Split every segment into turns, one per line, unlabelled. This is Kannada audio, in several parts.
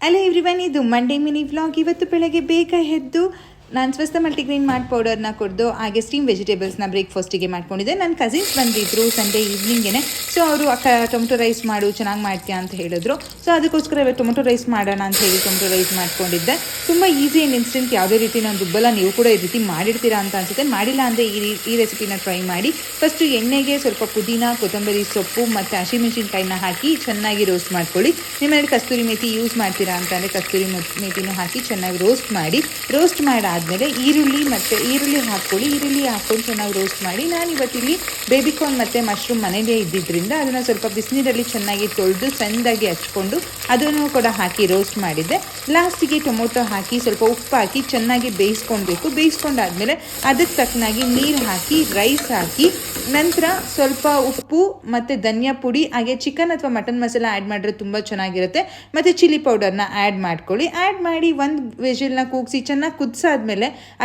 ಅಲ್ಲ ಎವ್ರಿವನ್ ಇದು ಮಂಡೇ ಮಿನಿ ವ್ಲಾಗ್ ಇವತ್ತು ಬೆಳಗ್ಗೆ ಬೇಗ ಎದ್ದು ನಾನು ಸ್ವಸ್ಥ ಮಲ್ಟಿಗ್ರೀನ್ ಮಾಡಿ ಪೌಡರ್ನ ಕೊಡ್ದು, ಹಾಗೆ ಸ್ಟೀಮ್ ವೆಜಿಟೇಬಲ್ಸ್ನ ಬ್ರೇಕ್ಫಾಸ್ಟಿಗೆ ಮಾಡ್ಕೊಂಡಿದ್ದೆ. ನನ್ನ ಕಸಿನ್ಸ್ ಬಂದಿದ್ರು ಸಂಡೇ ಈವ್ನಿಂಗೇ ಸೊ ಅವರು, ಅಕ್ಕ ಟೊಮೊಟೊ ರೈಸ್ ಮಾಡು, ಚೆನ್ನಾಗಿ ಮಾಡ್ತೀಯಾ? ಅಂತ ಹೇಳಿದ್ರು. ಸೊ ಅದಕ್ಕೋಸ್ಕರ ಟೊಮೊಟೊ ರೈಸ್ ಮಾಡೋಣ ಅಂತ ಹೇಳಿ ಟೊಮೊಟೊ ರೈಸ್ ಮಾಡ್ಕೊಂಡಿದ್ದೆ. ತುಂಬ ಈಸಿ ಆ್ಯಂಡ್ ಇನ್ಸ್ಟೆಂಟ್ ಯಾವುದೇ ರೀತಿ ನಾನು ದುಬ್ಬಲ್ಲ ನೀವು ಕೂಡ ಈ ರೀತಿ ಮಾಡಿರ್ತೀರಾ ಅಂತ ಅನಿಸುತ್ತೆ. ಮಾಡಿಲ್ಲ ಅಂದರೆ ಈ ಈ ರೆಸಿಪಿನ ಟ್ರೈ ಮಾಡಿ. ಫಸ್ಟು ಎಣ್ಣೆಗೆ ಸ್ವಲ್ಪ ಪುದೀನ, ಕೊತ್ತಂಬರಿ ಸೊಪ್ಪು ಮತ್ತು ಹಸಿಮೆಣಸಿನ್ಕಾಯಿನ ಹಾಕಿ ಚೆನ್ನಾಗಿ ರೋಸ್ಟ್ ಮಾಡ್ಕೊಳ್ಳಿ. ನಿಮ್ಮಲ್ಲಿ ಕಸ್ತೂರಿ ಮೇಥಿ ಯೂಸ್ ಮಾಡ್ತೀರಾ ಅಂತಂದರೆ ಕಸ್ತೂರಿ ಮೇತಿನೂ ಮೇಥಿನೂ ಹಾಕಿ ಚೆನ್ನಾಗಿ ರೋಸ್ಟ್ ಮಾಡಿ. ರೋಸ್ಟ್ ಮಾಡಾದಮೇಲೆ ಈರುಳ್ಳಿ ಮತ್ತು ಈರುಳ್ಳಿ ಹಾಕ್ಕೊಳ್ಳಿ. ಈರುಳ್ಳಿ ಹಾಕ್ಕೊಂಡು ಚೆನ್ನಾಗಿ ರೋಸ್ಟ್ ಮಾಡಿ. ನಾನು ಇವತ್ತಿಲ್ಲಿ ಬೇಬಿಕಾರ್ನ್ ಮತ್ತು ಮಶ್ರೂಮ್ ಮನೇಲೇ ಇದ್ದಿದ್ದರಿಂದ ಅದನ್ನು ಸ್ವಲ್ಪ ಬಿಸಿನೀರಲ್ಲಿ ಚೆನ್ನಾಗಿ ತೊಳೆದು ಸಣ್ಣದಾಗಿ ಹಚ್ಕೊಂಡು ಅದನ್ನು ಕೂಡ ಹಾಕಿ ರೋಸ್ಟ್ ಮಾಡಿದ್ದೆ. ಲಾಸ್ಟಿಗೆ ಟೊಮೊಟೊ ಹಾಕಿ ಸ್ವಲ್ಪ ಉಪ್ಪು ಹಾಕಿ ಚೆನ್ನಾಗಿ ಬೇಯಿಸ್ಕೊಳ್ಬೇಕು. ಬೇಯಿಸ್ಕೊಂಡಾದ್ಮೇಲೆ ಅದಕ್ಕೆ ತಕ್ಕನಾಗಿ ನೀರು ಹಾಕಿ ರೈಸ್ ಹಾಕಿ, ನಂತರ ಸ್ವಲ್ಪ ಉಪ್ಪು ಮತ್ತು ಧನಿಯಾ ಪುಡಿ, ಹಾಗೆ ಚಿಕನ್ ಅಥವಾ ಮಟನ್ ಮಸಾಲ ಆ್ಯಡ್ ಮಾಡಿದ್ರೆ ತುಂಬ ಚೆನ್ನಾಗಿರುತ್ತೆ. ಮತ್ತು ಚಿಲ್ಲಿ ಪೌಡರ್ನ ಆ್ಯಡ್ ಮಾಡ್ಕೊಳ್ಳಿ. ಆ್ಯಡ್ ಮಾಡಿ ಒಂದು ವೆಜಲ್ನ ಕೂಗಿಸಿ ಚೆನ್ನಾಗಿ ಕುದಿಸಾದ್ಮೇಲೆ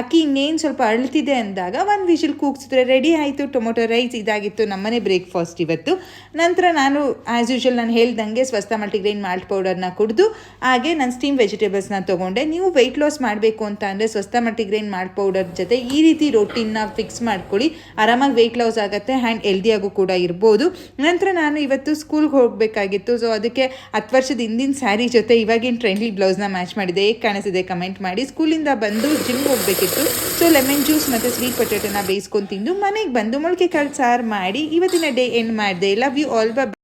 ಅಕ್ಕಿ ಇನ್ನೇನು ಸ್ವಲ್ಪ ಅಳ್ತಿದೆ ಅಂದಾಗ ಒಂದು ವಿಷಲ್ ಕೂಗ್ಸಿದ್ರೆ ರೆಡಿ ಆಯಿತು. ಟೊಮೊಟೊ ರೈಸ್ ಇದಾಗಿತ್ತು. ನಮ್ಮನೆ ಬ್ರೇಕ್ಫಾಸ್ಟ್ ಇವತ್ತು. ನಂತರ ನಾನು ಆ್ಯಸ್ ಯೂಶಲ್ ನಾನು ಹೇಳ್ದಂಗೆ ಸ್ವಸ್ಥ ಮಲ್ಟಿಗ್ರೈನ್ ಮಾಲ್ಟ್ ಪೌಡರ್ನ ಕುಡಿದು, ಹಾಗೆ ನಾನು ಸ್ಟೀಮ್ ವೆಜಿಟೇಬಲ್ಸ್ನ ತೊಗೊಂಡೆ. ನೀವು ವೆಯ್ಟ್ ಲಾಸ್ ಮಾಡಬೇಕು ಅಂತ ಅಂದರೆ ಸ್ವಸ್ಥ ಮಲ್ಟಿಗ್ರೈನ್ ಮಾಲ್ಟ್ ಪೌಡರ್ ಜೊತೆ ಈ ರೀತಿ ರೊಟ್ಟಿನ ಫಿಕ್ಸ್ ಮಾಡ್ಕೊಳ್ಳಿ. ಆರಾಮಾಗಿ ವೆಯ್ಟ್ ಲಾಸ್ ಆಗುತ್ತೆ ಆ್ಯಂಡ್ ಹೆಲ್ದಿಯಾಗೂ ಕೂಡ ಇರ್ಬೋದು. ನಂತರ ನಾನು ಇವತ್ತು ಸ್ಕೂಲ್ಗೆ ಹೋಗಬೇಕಾಗಿತ್ತು. ಸೊ ಅದಕ್ಕೆ ಹತ್ತು ವರ್ಷದ ಹಿಂದಿನ ಸ್ಯಾರಿ ಜೊತೆ ಇವಾಗಿನ ಟ್ರೆಂಡಿ ಬ್ಲೌಸ್ನ ಮ್ಯಾಚ್ ಮಾಡಿದೆ. ಹೇಗೆ ಕಾಣಿಸಿದೆ ಕಮೆಂಟ್ ಮಾಡಿ. ಸ್ಕೂಲಿಂದ ಬಂದು ಜಿಮ್ಗೆ ಹೋಗಬೇಕಿತ್ತು. ಸೊ ಲೆಮನ್ ಜ್ಯೂಸ್ ಮತ್ತು ಸ್ವೀಟ್ ಪೊಟೇಟೋನ ಬೇಯಿಸ್ಕೊಂಡು ತಿಂದು ಮನೆಗೆ ಬಂದು ಮೊಳಕೆ ಕಾಳು ಸಾರು ಮಾಡಿ ಇವತ್ತಿನ ಡೇ ಎಂಡ್ ಮಾಡಿದೆ. ಲವ್ ಯು ಆಲ್ ಬ